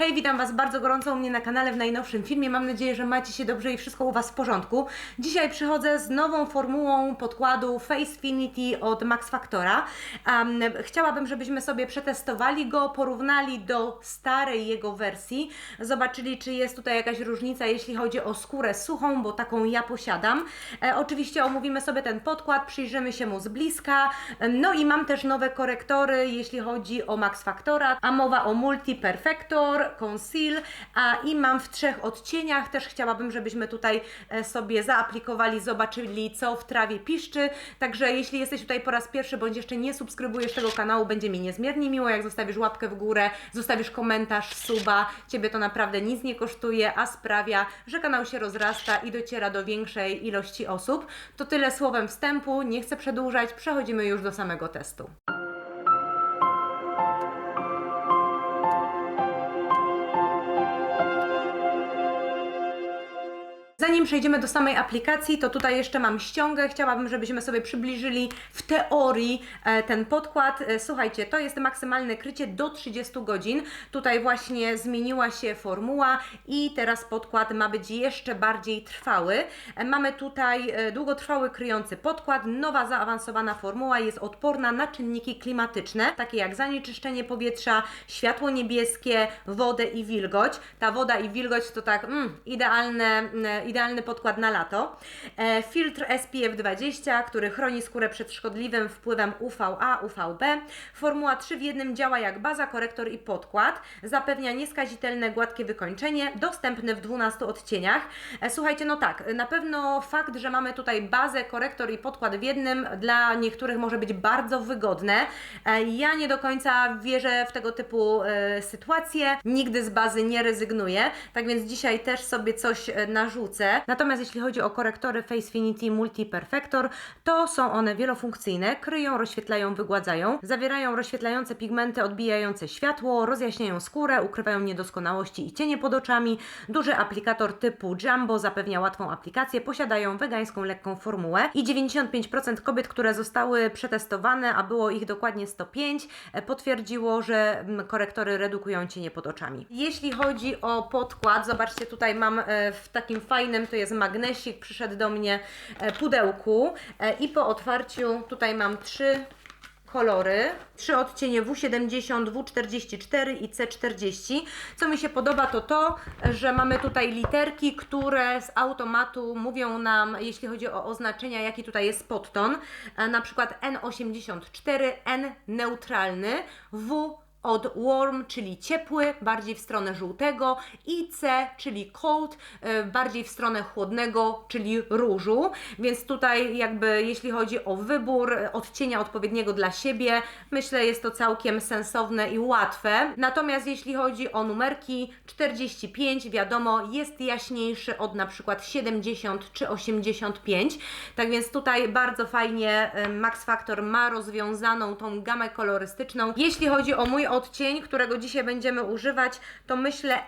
Hej, witam Was bardzo gorąco u mnie na kanale w najnowszym filmie. Mam nadzieję, że macie się dobrze i wszystko u Was w porządku. Dzisiaj przychodzę z nową formułą podkładu Facefinity od Max Factora. Um, chciałabym, żebyśmy sobie przetestowali go, porównali do starej jego wersji, zobaczyli, czy jest tutaj jakaś różnica, jeśli chodzi o skórę suchą, bo taką ja posiadam. E, oczywiście omówimy sobie ten podkład, przyjrzymy się mu z bliska. No i mam też nowe korektory, jeśli chodzi o Max Factora, a mowa o Multi Perfector, Conceal, a i mam w trzech odcieniach. Też chciałabym, żebyśmy tutaj e, sobie zaaplikowali, zobaczyli, co w trawie piszczy. Także jeśli jesteś tutaj po raz pierwszy, bądź jeszcze nie subskrybujesz tego kanału, będzie mi niezmiernie miło, jak zostawisz łapkę w górę, zostawisz komentarz, suba. Ciebie to naprawdę nic nie kosztuje, a sprawia, że kanał się rozrasta i dociera do większej ilości osób. To tyle słowem wstępu, nie chcę przedłużać, przechodzimy już do samego testu. pani Zanim przejdziemy do samej aplikacji, to tutaj jeszcze mam ściągę. Chciałabym, żebyśmy sobie przybliżyli w teorii e, ten podkład. E, Słuchajcie, to jest maksymalne krycie do 30 godzin. Tutaj właśnie zmieniła się formuła i teraz podkład ma być jeszcze bardziej trwały. E, Mamy tutaj długotrwały kryjący podkład. Nowa zaawansowana formuła jest odporna na czynniki klimatyczne, takie jak zanieczyszczenie powietrza, światło niebieskie, wodę i wilgoć. Ta woda i wilgoć to tak mm, idealne, mm, idealny podkład na lato. E, filtr SPF 20, który chroni skórę przed szkodliwym wpływem UVA, UVB. Formuła 3 w jednym działa jak baza, korektor i podkład. Zapewnia nieskazitelne, gładkie wykończenie, dostępny w 12 odcieniach. E, słuchajcie, no tak, na pewno fakt, że mamy tutaj bazę, korektor i podkład w jednym, dla niektórych może być bardzo wygodne. E, ja nie do końca wierzę w tego typu e, sytuacje. Nigdy z bazy nie rezygnuję, tak więc dzisiaj też sobie coś e, Natomiast jeśli chodzi o korektory Facefinity Multi Perfector, to są one wielofunkcyjne, kryją, rozświetlają, wygładzają, zawierają rozświetlające pigmenty odbijające światło, rozjaśniają skórę, ukrywają niedoskonałości i cienie pod oczami. Duży aplikator typu Jumbo zapewnia łatwą aplikację, posiadają wegańską lekką formułę i 95% kobiet, które zostały przetestowane, a było ich dokładnie 105, e, potwierdziło, że mm, korektory redukują cienie pod oczami. Jeśli chodzi o podkład, zobaczcie, tutaj mam e, w takim fajnym, to jest magnesik, przyszedł do mnie e, pudełku e, i po otwarciu tutaj mam trzy kolory, trzy odcienie W70, W44 i C40. Co mi się podoba to to, że mamy tutaj literki, które z automatu mówią nam, jeśli chodzi o oznaczenia, jaki tutaj jest podton. E, Na przykład N84, N neutralny, W od warm, czyli ciepły, bardziej w stronę żółtego i C, czyli cold, e, bardziej w stronę chłodnego, czyli różu. Więc tutaj jakby jeśli chodzi o wybór e, odcienia odpowiedniego dla siebie, myślę jest to całkiem sensowne i łatwe. Natomiast jeśli chodzi o numerki 45, wiadomo, jest jaśniejszy od na przykład 70 czy 85. Tak więc tutaj bardzo fajnie e, Max Factor ma rozwiązaną tą gamę kolorystyczną. Jeśli chodzi o mój odcień, którego dzisiaj będziemy używać, to myślę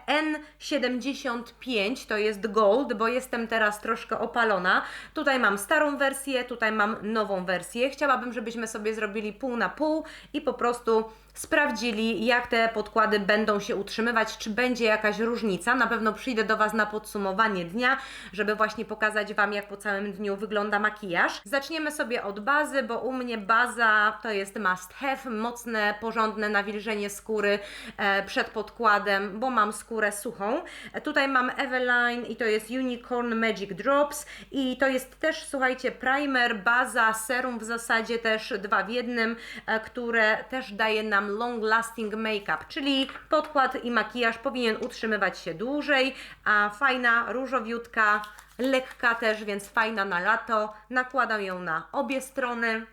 N75, to jest gold, bo jestem teraz troszkę opalona. Tutaj mam starą wersję, tutaj mam nową wersję. Chciałabym, żebyśmy sobie zrobili pół na pół i po prostu sprawdzili, jak te podkłady będą się utrzymywać, czy będzie jakaś różnica. Na pewno przyjdę do Was na podsumowanie dnia, żeby właśnie pokazać Wam, jak po całym dniu wygląda makijaż. Zaczniemy sobie od bazy, bo u mnie baza to jest must have, mocne, porządne nawilżenie skóry e, przed podkładem, bo mam skórę suchą. E, tutaj mam Eveline i to jest Unicorn Magic Drops i to jest też, słuchajcie, primer, baza, serum w zasadzie też dwa w jednym, e, które też daje nam long lasting make-up, czyli podkład i makijaż powinien utrzymywać się dłużej, a fajna, różowiutka, lekka też, więc fajna na lato. Nakładam ją na obie strony,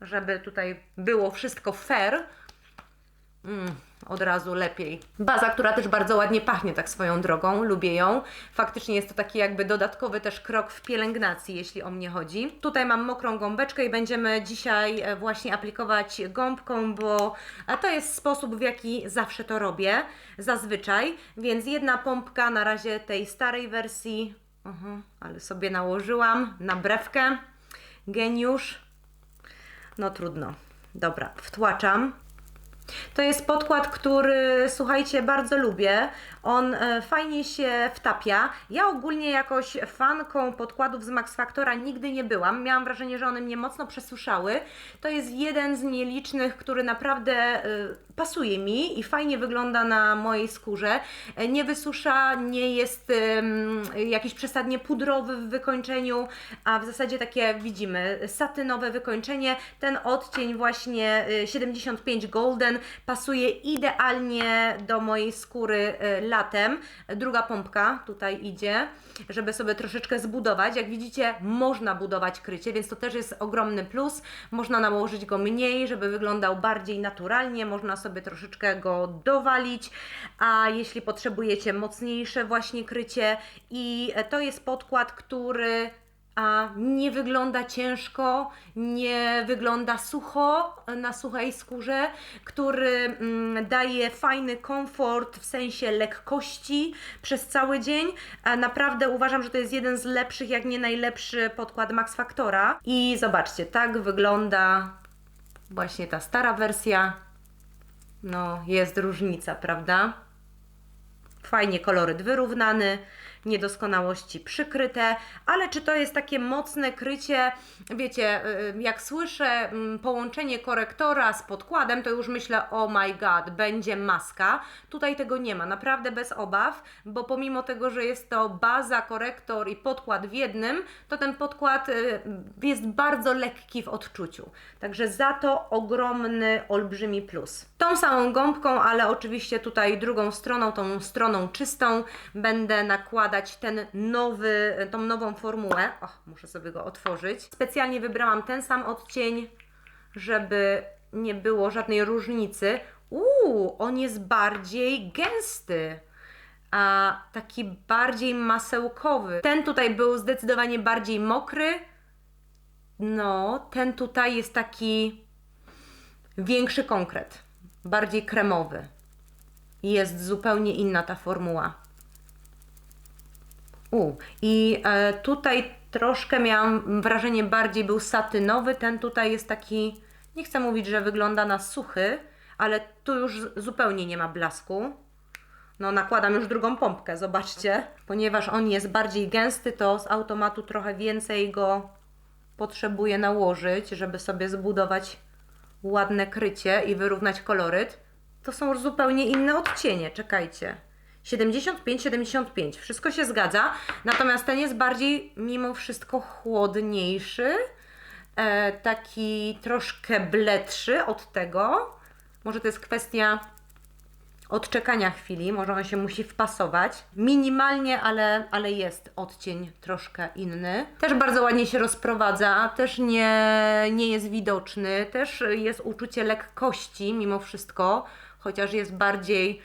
żeby tutaj było wszystko fair. Mm, od razu lepiej. Baza, która też bardzo ładnie pachnie tak swoją drogą, lubię ją. Faktycznie jest to taki jakby dodatkowy też krok w pielęgnacji, jeśli o mnie chodzi. Tutaj mam mokrą gąbeczkę i będziemy dzisiaj e, właśnie aplikować gąbką, bo to jest sposób, w jaki zawsze to robię, zazwyczaj. Więc jedna pompka na razie tej starej wersji, ale sobie nałożyłam na brewkę. Geniusz. No trudno. Dobra, wtłaczam. To jest podkład, który słuchajcie, bardzo lubię. On e, fajnie się wtapia. Ja ogólnie jakoś fanką podkładów z Max Factora nigdy nie byłam. Miałam wrażenie, że one mnie mocno przesuszały. To jest jeden z nielicznych, który naprawdę e, pasuje mi i fajnie wygląda na mojej skórze. E, Nie wysusza, nie jest jakiś przesadnie pudrowy w wykończeniu, a w zasadzie takie widzimy satynowe wykończenie. Ten odcień właśnie y, 75 Golden pasuje idealnie do mojej skóry y, latem. Druga pompka tutaj idzie, żeby sobie troszeczkę zbudować. Jak widzicie, można budować krycie, więc to też jest ogromny plus. Można nałożyć go mniej, żeby wyglądał bardziej naturalnie, można sobie troszeczkę go dowalić, a jeśli potrzebujecie mocniejsze właśnie krycie i to jest podkład, który a nie wygląda ciężko, nie wygląda sucho na suchej skórze, który mm, daje fajny komfort w sensie lekkości przez cały dzień. Naprawdę uważam, że to jest jeden z lepszych, jak nie najlepszy podkład Max Factora. I zobaczcie, tak wygląda właśnie ta stara wersja. No, jest różnica, prawda? Fajnie koloryt wyrównany, niedoskonałości przykryte, ale czy to jest takie mocne krycie? Wiecie, y, jak słyszę mm, połączenie korektora z podkładem, to już myślę, oh my god, będzie maska. Tutaj tego nie ma, naprawdę bez obaw, bo pomimo tego, że jest to baza, korektor i podkład w jednym, to ten podkład y, jest bardzo lekki w odczuciu. Także za to ogromny, olbrzymi plus. Tą samą gąbką, ale oczywiście tutaj drugą stroną, tą stroną czystą, będę nakładać ten nowy, tą nową formułę. Muszę sobie go otworzyć. Specjalnie wybrałam ten sam odcień, żeby nie było żadnej różnicy. Uuu, on jest bardziej gęsty a taki bardziej masełkowy. Ten tutaj był zdecydowanie bardziej mokry. No, ten tutaj jest taki większy konkret, bardziej kremowy. Jest zupełnie inna ta formuła. U, i e, tutaj troszkę miałam wrażenie, bardziej był satynowy. Ten tutaj jest taki, nie chcę mówić, że wygląda na suchy, ale tu już zupełnie nie ma blasku. No, nakładam już drugą pompkę, zobaczcie. Ponieważ on jest bardziej gęsty, to z automatu trochę więcej go potrzebuję nałożyć, żeby sobie zbudować ładne krycie i wyrównać koloryt. To są zupełnie inne odcienie, czekajcie. 75-75, wszystko się zgadza, natomiast ten jest bardziej mimo wszystko chłodniejszy, e, taki troszkę bledszy od tego. Może to jest kwestia odczekania chwili, może on się musi wpasować. Minimalnie, ale, ale jest odcień troszkę inny. Też bardzo ładnie się rozprowadza, też nie, nie jest widoczny, też jest uczucie lekkości mimo wszystko, chociaż jest bardziej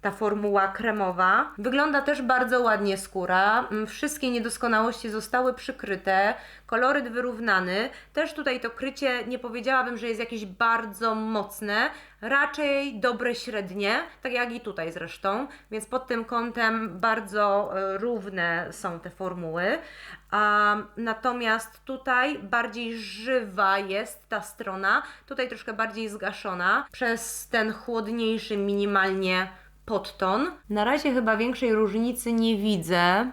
ta formuła kremowa. Wygląda też bardzo ładnie skóra. Mm, Wszystkie niedoskonałości zostały przykryte. Koloryt wyrównany. Też tutaj to krycie nie powiedziałabym, że jest jakieś bardzo mocne. Raczej dobre średnie, tak jak i tutaj zresztą. Więc pod tym kątem bardzo e, równe są te formuły. A, natomiast tutaj bardziej żywa jest ta strona. Tutaj troszkę bardziej zgaszona przez ten chłodniejszy minimalnie podton. Na razie chyba większej różnicy nie widzę.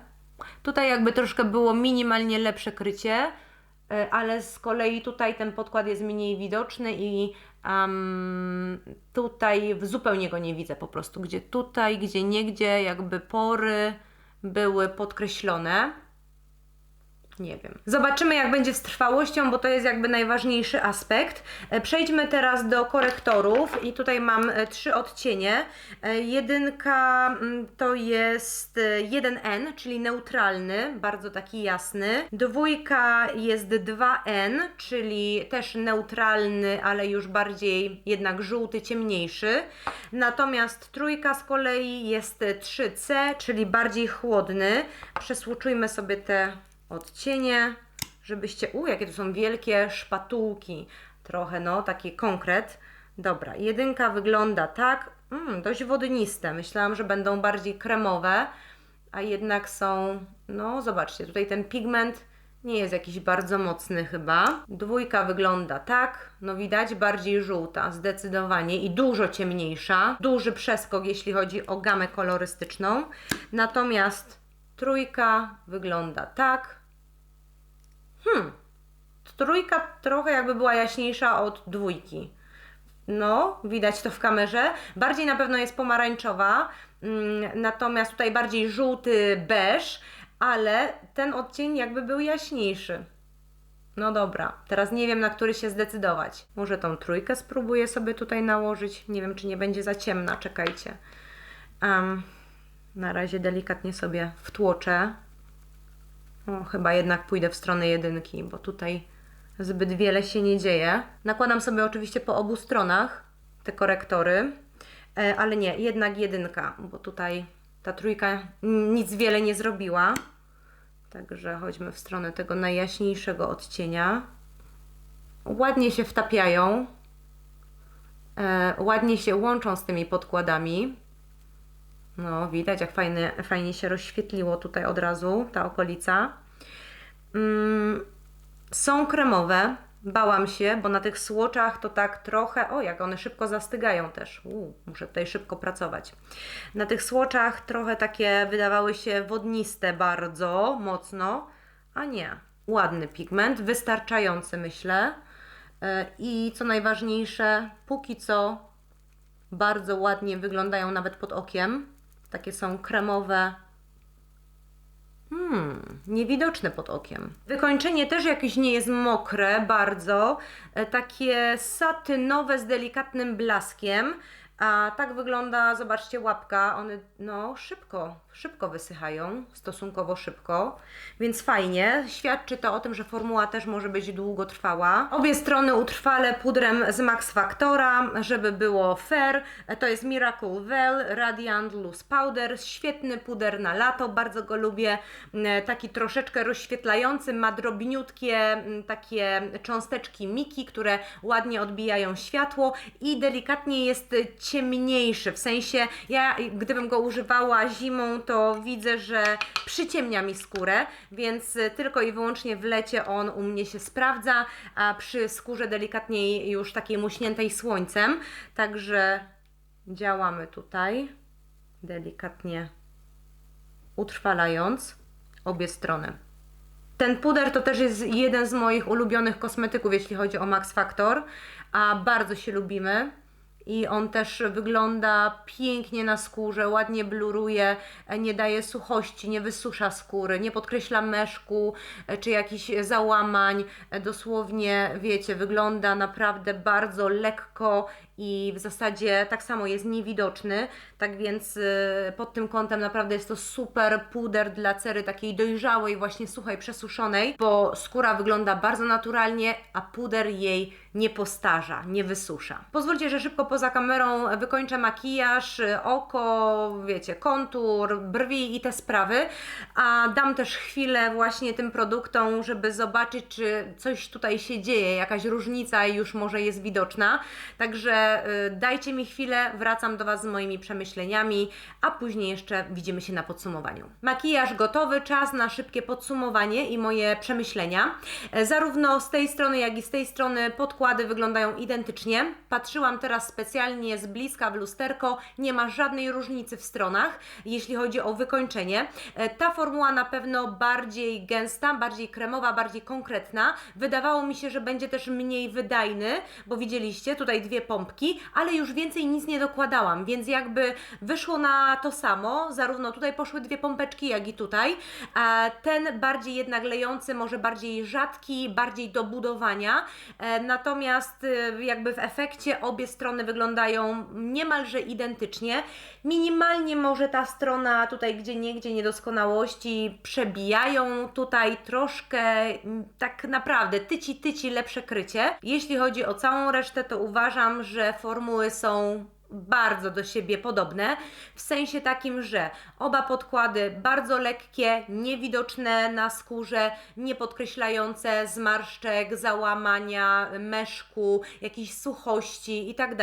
Tutaj jakby troszkę było minimalnie lepsze krycie, y, ale z kolei tutaj ten podkład jest mniej widoczny i em, tutaj zupełnie go nie widzę po prostu. Gdzie tutaj, gdzie niegdzie jakby pory były podkreślone. Nie wiem. Zobaczymy, jak będzie z trwałością, bo to jest jakby najważniejszy aspekt. E, Przejdźmy teraz do korektorów i tutaj mam e, trzy odcienie. E, Jedynka mm, to jest e, 1N, czyli neutralny, bardzo taki jasny. Dwójka jest 2N, czyli też neutralny, ale już bardziej jednak żółty, ciemniejszy. Natomiast trójka z kolei jest 3C, czyli bardziej chłodny. Przesłuczujmy sobie te odcienie, żebyście... U, jakie tu są wielkie szpatułki. Trochę, no, taki konkret. Dobra, jedynka wygląda tak, mm, dość wodniste. Myślałam, że będą bardziej kremowe, a jednak są, no, zobaczcie, tutaj ten pigment Nie jest jakiś bardzo mocny chyba. Dwójka wygląda tak, no widać, bardziej żółta, zdecydowanie i dużo ciemniejsza. Duży przeskok, jeśli chodzi o gamę kolorystyczną. Natomiast trójka wygląda tak. Hmm, trójka trochę jakby była jaśniejsza od dwójki. No, widać to w kamerze. Bardziej na pewno jest pomarańczowa, mm, natomiast tutaj bardziej żółty beż, ale ten odcień jakby był jaśniejszy. No dobra, teraz nie wiem na który się zdecydować. Może tą trójkę spróbuję sobie tutaj nałożyć. Nie wiem, czy nie będzie za ciemna, czekajcie. Em, na razie delikatnie sobie wtłoczę. Chyba jednak pójdę w stronę jedynki, bo tutaj zbyt wiele się nie dzieje. Nakładam sobie oczywiście po obu stronach te korektory, e, ale nie, jednak jedynka, bo tutaj ta trójka nic wiele nie zrobiła. Także chodźmy w stronę tego najjaśniejszego odcienia. Ładnie się wtapiają, e, ładnie się łączą z tymi podkładami. No, widać jak fajnie, fajnie się rozświetliło tutaj od razu ta okolica. Mm, są kremowe. Bałam się, bo na tych słoczach to tak trochę. O, jak one szybko zastygają też. Muszę tutaj szybko pracować. Na tych słoczach trochę takie wydawały się wodniste bardzo mocno, a nie. Ładny pigment, wystarczający myślę. E, I co najważniejsze, póki co bardzo ładnie wyglądają nawet pod okiem. Takie są kremowe, Hmm, niewidoczne pod okiem. Wykończenie też jakieś nie jest mokre bardzo, e, takie satynowe z delikatnym blaskiem. A tak wygląda, zobaczcie, łapka. One no szybko, szybko wysychają, stosunkowo szybko, więc fajnie. Świadczy to o tym, że formuła też może być długotrwała. Obie strony utrwale pudrem z Max Factora, żeby było fair. To jest Miracle Veil Radiant Loose Powder. Świetny puder na lato, bardzo go lubię. Taki troszeczkę rozświetlający, ma drobniutkie mm, takie cząsteczki Miki, które ładnie odbijają światło i delikatnie jest ciemniejszy. W sensie, ja gdybym go używała zimą, to widzę, że przyciemnia mi skórę, więc tylko i wyłącznie w lecie on u mnie się sprawdza, a przy skórze delikatniej już takiej muśniętej słońcem. Także działamy tutaj delikatnie utrwalając obie strony. Ten puder to też jest jeden z moich ulubionych kosmetyków, jeśli chodzi o Max Factor, a bardzo się lubimy i on też wygląda pięknie na skórze, ładnie bluruje, nie daje suchości, nie wysusza skóry, nie podkreśla meszku e, czy jakichś załamań. E, dosłownie, wiecie, wygląda naprawdę bardzo lekko i w zasadzie tak samo jest niewidoczny. Tak więc pod tym kątem naprawdę jest to super puder dla cery takiej dojrzałej, właśnie suchej, przesuszonej, bo skóra wygląda bardzo naturalnie, a puder jej nie postarza, nie wysusza. Pozwólcie, że szybko poza kamerą wykończę makijaż, oko, wiecie, kontur, brwi i te sprawy, a dam też chwilę właśnie tym produktom, żeby zobaczyć, czy coś tutaj się dzieje, jakaś różnica już może jest widoczna. Także y, dajcie mi chwilę, wracam do Was z moimi przemyśleniami, a później jeszcze widzimy się na podsumowaniu. Makijaż gotowy, czas na szybkie podsumowanie i moje przemyślenia. E, zarówno z tej strony, jak i z tej strony podkłady wyglądają identycznie. Patrzyłam teraz specjalnie z bliska w lusterko, nie ma żadnej różnicy w stronach, jeśli chodzi o wykończenie. E, ta formuła na pewno bardziej gęsta, bardziej kremowa, bardziej konkretna. Wydawało mi się, że będzie też mniej wydajny, bo widzieliście tutaj dwie pompki, ale już więcej nic nie dokładałam, więc jakby wyszło na to samo, zarówno tutaj poszły dwie pompeczki, jak i tutaj. Ten bardziej jednak lejący, może bardziej rzadki, bardziej do budowania, e, natomiast e, jakby w efekcie obie strony wyglądają wyglądają niemalże identycznie. Minimalnie może ta strona tutaj gdzie niegdzie niedoskonałości przebijają, tutaj troszkę mm, tak naprawdę tyci tyci lepsze krycie. Jeśli chodzi o całą resztę, to uważam, że formuły są bardzo do siebie podobne, w sensie takim, że oba podkłady bardzo lekkie, niewidoczne na skórze, nie podkreślające zmarszczek, załamania, meszku, jakiejś suchości i tak.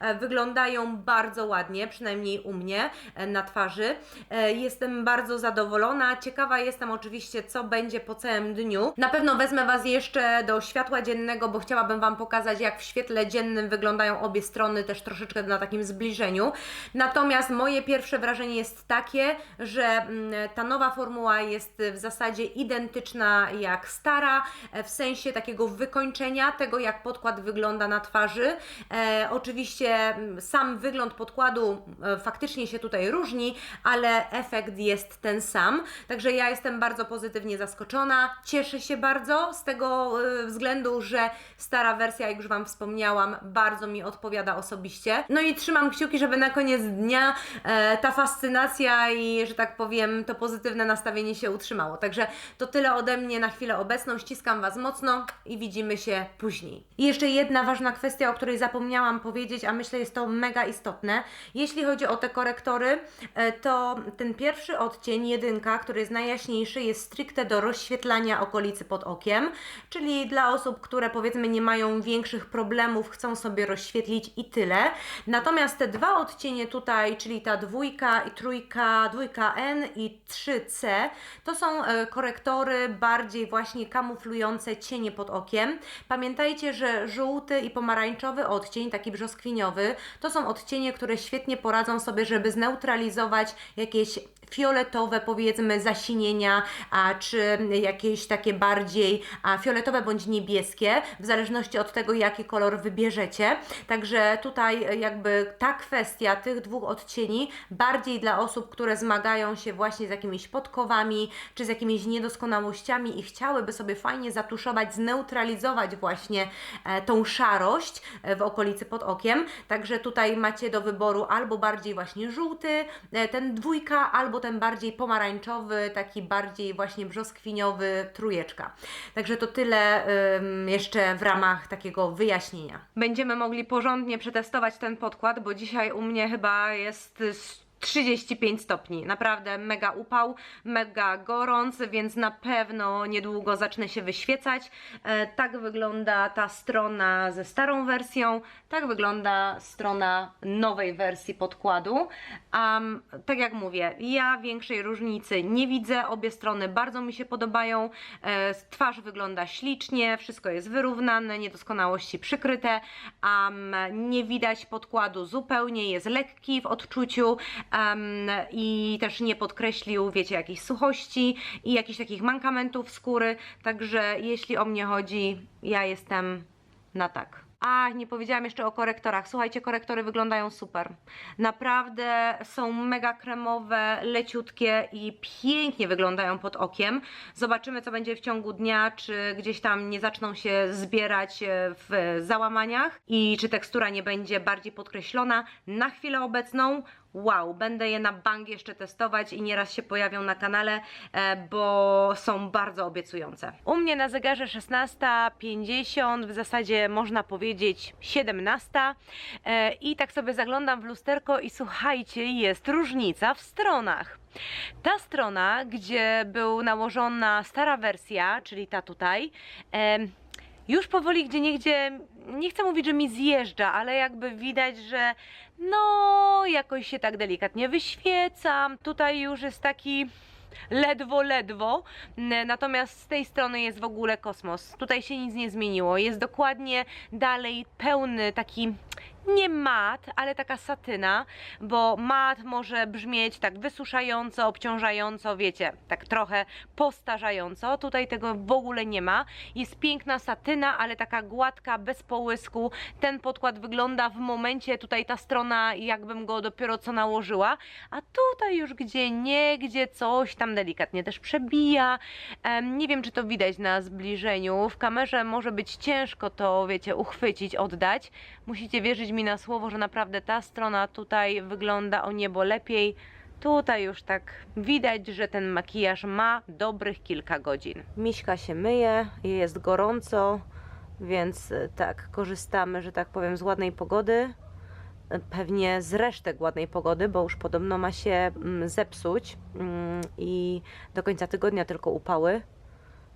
E, Wyglądają bardzo ładnie, przynajmniej u mnie e, na twarzy. E, Jestem bardzo zadowolona. Ciekawa jestem oczywiście, co będzie po całym dniu. Na pewno wezmę Was jeszcze do światła dziennego, bo chciałabym Wam pokazać, jak w świetle dziennym wyglądają obie strony, też troszeczkę na takim zbliżeniu. Natomiast moje pierwsze wrażenie jest takie, że mm, ta nowa formuła jest w zasadzie identyczna jak stara, e, w sensie takiego wykończenia tego, jak podkład wygląda na twarzy. E, oczywiście mm, sam wygląd podkładu e, faktycznie się tutaj różni, ale efekt jest ten sam. Także ja jestem bardzo pozytywnie zaskoczona. Cieszę się bardzo z tego e, względu, że stara wersja, jak już Wam wspomniałam, bardzo mi odpowiada osobiście. No i trzymam kciuki, żeby na koniec dnia e, ta fascynacja i, że tak powiem, to pozytywne nastawienie się utrzymało. Także to tyle ode mnie na chwilę obecną. Ściskam Was mocno i widzimy się później. I jeszcze jedna ważna kwestia, o której zapomniałam powiedzieć, a myślę jest to mega istotne. Jeśli chodzi o te korektory, e, to ten pierwszy odcień, jedynka, który jest najjaśniejszy, jest stricte do rozświetlania okolicy pod okiem, czyli dla osób, które powiedzmy nie mają większych problemów, chcą sobie rozświetlić i tyle. Natomiast te dwa odcienie tutaj, czyli ta dwójka i trójka, dwójka N i 3C, to są e, korektory bardziej właśnie kamuflujące cienie pod okiem. Pamiętajcie, że żółty i pomarańczowy odcień, taki brzoskwiniowy, to są odcienie, które świetnie poradzą sobie, żeby zneutralizować jakieś fioletowe powiedzmy zasinienia, a czy jakieś takie bardziej a, fioletowe bądź niebieskie, w zależności od tego, jaki kolor wybierzecie. Także tutaj jakby ta kwestia tych dwóch odcieni bardziej dla osób, które zmagają się właśnie z jakimiś podkowami, czy z jakimiś niedoskonałościami i chciałyby sobie fajnie zatuszować, zneutralizować właśnie e, tą szarość e, w okolicy pod okiem. Także tutaj macie do wyboru albo bardziej właśnie żółty, e, ten dwójka, albo ten bardziej pomarańczowy, taki bardziej właśnie brzoskwiniowy, trójeczka. Także to tyle ym, jeszcze w ramach takiego wyjaśnienia. Będziemy mogli porządnie przetestować ten podkład, bo dzisiaj u mnie chyba jest 35 stopni. Naprawdę mega upał, mega gorąc, więc na pewno niedługo zacznę się wyświecać. E, tak wygląda ta strona ze starą wersją, tak wygląda strona nowej wersji podkładu. Um, tak jak mówię, ja większej różnicy nie widzę, obie strony bardzo mi się podobają. E, twarz wygląda ślicznie, wszystko jest wyrównane, niedoskonałości przykryte, um, nie widać podkładu zupełnie, jest lekki w odczuciu em, i też nie podkreślił, wiecie, jakiejś suchości i jakichś takich mankamentów skóry. Także jeśli o mnie chodzi, ja jestem na tak. A, nie powiedziałam jeszcze o korektorach. Słuchajcie, korektory wyglądają super. Naprawdę są mega kremowe, leciutkie i pięknie wyglądają pod okiem. Zobaczymy, co będzie w ciągu dnia, czy gdzieś tam nie zaczną się zbierać e, w załamaniach i czy tekstura nie będzie bardziej podkreślona. Na chwilę obecną wow, będę je na bank jeszcze testować i nieraz się pojawią na kanale, e, bo są bardzo obiecujące. U mnie na zegarze 16.50, w zasadzie można powiedzieć 17 e, i tak sobie zaglądam w lusterko i słuchajcie, jest różnica w stronach. Ta strona, gdzie był nałożona stara wersja, czyli ta tutaj, już powoli gdzie niegdzie, nie chcę mówić, że mi zjeżdża, ale jakby widać, że no jakoś się tak delikatnie wyświecam. Tutaj już jest taki ledwo, ledwo. Natomiast z tej strony jest w ogóle kosmos. Tutaj się nic nie zmieniło. Jest dokładnie dalej pełny taki nie mat, ale taka satyna, bo mat może brzmieć tak wysuszająco, obciążająco, wiecie, tak trochę postarzająco. Tutaj tego w ogóle nie ma. Jest piękna satyna, ale taka gładka, bez połysku. Ten podkład wygląda w momencie, tutaj ta strona, jakbym go dopiero co nałożyła, a tutaj już gdzie nie, gdzie coś tam delikatnie też przebija. Nie wiem, czy to widać na zbliżeniu. W kamerze może być ciężko to, wiecie, uchwycić, oddać. Musicie wierzyć mi na słowo, że naprawdę ta strona tutaj wygląda o niebo lepiej. Tutaj już tak widać, że ten makijaż ma dobrych kilka godzin. Miśka się myje, jest gorąco, więc e, tak, korzystamy, że tak powiem, z ładnej pogody pewnie z resztek ładnej pogody, bo już podobno ma się mm, zepsuć mm, i do końca tygodnia tylko upały.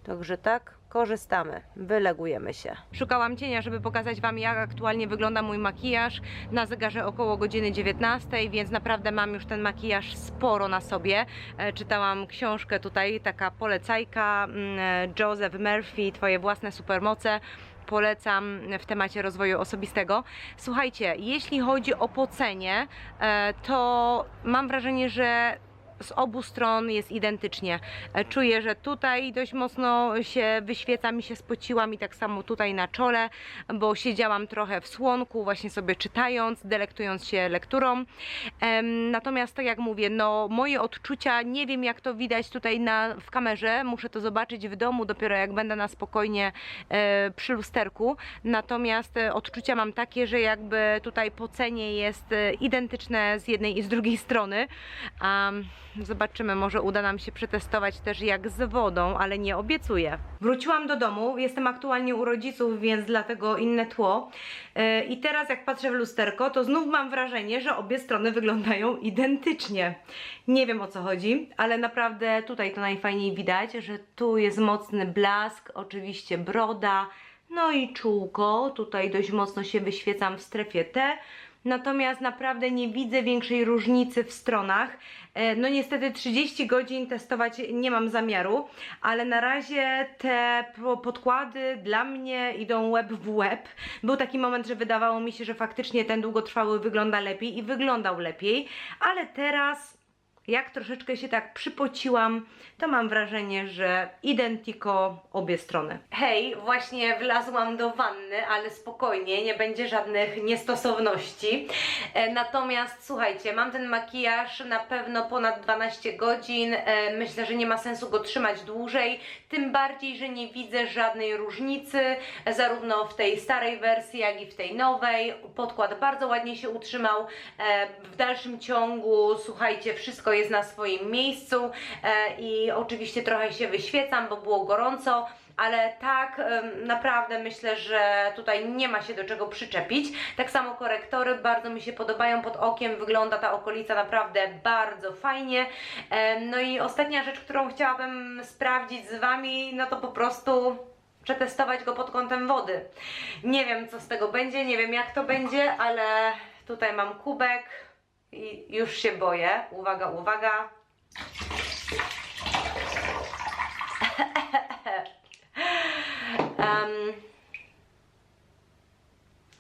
Także tak, korzystamy, wylegujemy się. Szukałam cienia, żeby pokazać Wam, jak aktualnie wygląda mój makijaż. Na zegarze około godziny 19, więc naprawdę mam już ten makijaż sporo na sobie. E, Czytałam książkę tutaj, taka polecajka mm, e, Joseph Murphy, Twoje własne supermoce polecam w temacie rozwoju osobistego. Słuchajcie, jeśli chodzi o pocenie, e, to mam wrażenie, że z obu stron jest identycznie. E, Czuję, że tutaj dość mocno się wyświeca, mi się spociłam i tak samo tutaj na czole, bo siedziałam trochę w słonku, właśnie sobie czytając, delektując się lekturą. Natomiast tak jak mówię, no moje odczucia, nie wiem jak to widać tutaj na, w kamerze, muszę to zobaczyć w domu dopiero jak będę na spokojnie e, przy lusterku. Natomiast e, odczucia mam takie, że jakby tutaj pocenie jest e, identyczne z jednej i z drugiej strony. Um, zobaczymy, może uda nam się przetestować też jak z wodą, ale nie obiecuję. Wróciłam do domu, jestem aktualnie u rodziców, więc dlatego inne tło. E, I teraz jak patrzę w lusterko, to znów mam wrażenie, że obie strony wyglądają identycznie. Nie wiem o co chodzi, ale naprawdę tutaj to najfajniej widać, że tu jest mocny blask, oczywiście broda, no i czółko. Tutaj dość mocno się wyświecam w strefie T. Natomiast naprawdę nie widzę większej różnicy w stronach. E, No niestety 30 godzin testować nie mam zamiaru, ale na razie te po- podkłady dla mnie idą łeb w łeb. Był taki moment, że wydawało mi się, że faktycznie ten długotrwały wygląda lepiej i wyglądał lepiej, ale teraz jak troszeczkę się tak przypociłam, to mam wrażenie, że identico obie strony. Hej, właśnie wlazłam do wanny, ale spokojnie, nie będzie żadnych niestosowności. E, natomiast słuchajcie, mam ten makijaż na pewno ponad 12 godzin. E, myślę, że nie ma sensu go trzymać dłużej, tym bardziej, że nie widzę żadnej różnicy, zarówno w tej starej wersji, jak i w tej nowej. Podkład bardzo ładnie się utrzymał. E, w dalszym ciągu, słuchajcie, wszystko jest na swoim miejscu e, i oczywiście trochę się wyświecam, bo było gorąco. Ale tak, naprawdę myślę, że tutaj nie ma się do czego przyczepić. Tak samo korektory bardzo mi się podobają. Pod okiem wygląda ta okolica naprawdę bardzo fajnie. No i ostatnia rzecz, którą chciałabym sprawdzić z Wami, no to po prostu przetestować go pod kątem wody. Nie wiem, co z tego będzie, nie wiem, jak to będzie, ale tutaj mam kubek i już się boję. Uwaga, uwaga. Em,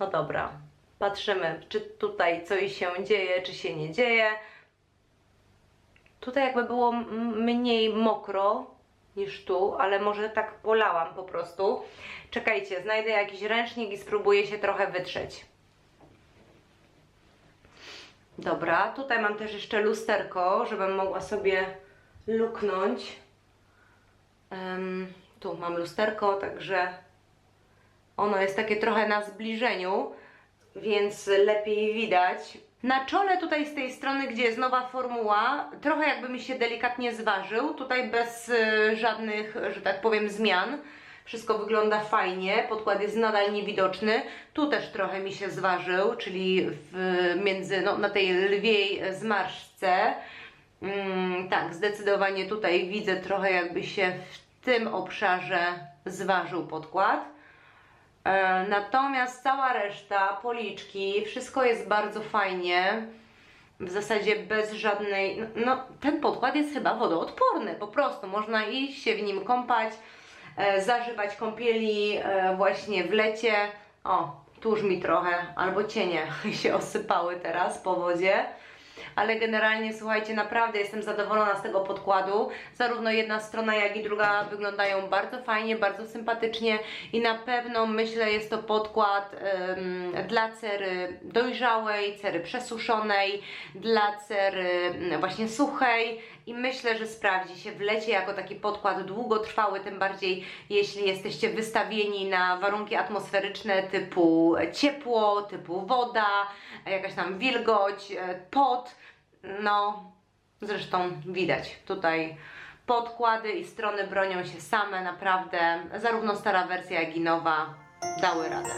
no dobra, patrzymy, czy tutaj coś się dzieje, czy się nie dzieje. Tutaj jakby było mniej mokro niż tu, ale może tak polałam po prostu. Czekajcie, znajdę jakiś ręcznik i spróbuję się trochę wytrzeć. Dobra, tutaj mam też jeszcze lusterko, żebym mogła sobie luknąć. Em, tu mam lusterko, także ono jest takie trochę na zbliżeniu, więc lepiej widać. Na czole tutaj z tej strony, gdzie jest nowa formuła, trochę jakby mi się delikatnie zważył. Tutaj bez y, żadnych, że tak powiem, zmian. Wszystko wygląda fajnie, podkład jest nadal niewidoczny. Tu też trochę mi się zważył, czyli w, między, no, na tej lwiej zmarszce. Mm, tak, zdecydowanie tutaj widzę trochę jakby się w tym obszarze zważył podkład. E, Natomiast cała reszta, policzki, wszystko jest bardzo fajnie. W zasadzie bez żadnej. no- ten podkład jest chyba wodoodporny, po prostu. Można iść się w nim kąpać, zażywać kąpieli e, właśnie w lecie. O, tuż mi trochę, albo cienie się osypały teraz po wodzie. Ale generalnie słuchajcie, naprawdę jestem zadowolona z tego podkładu. Zarówno jedna strona, jak i druga wyglądają bardzo fajnie, bardzo sympatycznie i na pewno myślę jest to podkład dla cery dojrzałej, cery przesuszonej, dla cery właśnie suchej i myślę, że sprawdzi się w lecie jako taki podkład długotrwały, tym bardziej jeśli jesteście wystawieni na warunki atmosferyczne typu ciepło, typu woda, jakaś tam wilgoć, e, pot. No, zresztą widać tutaj podkłady i strony bronią się same, naprawdę. Zarówno stara wersja, jak i nowa dały radę.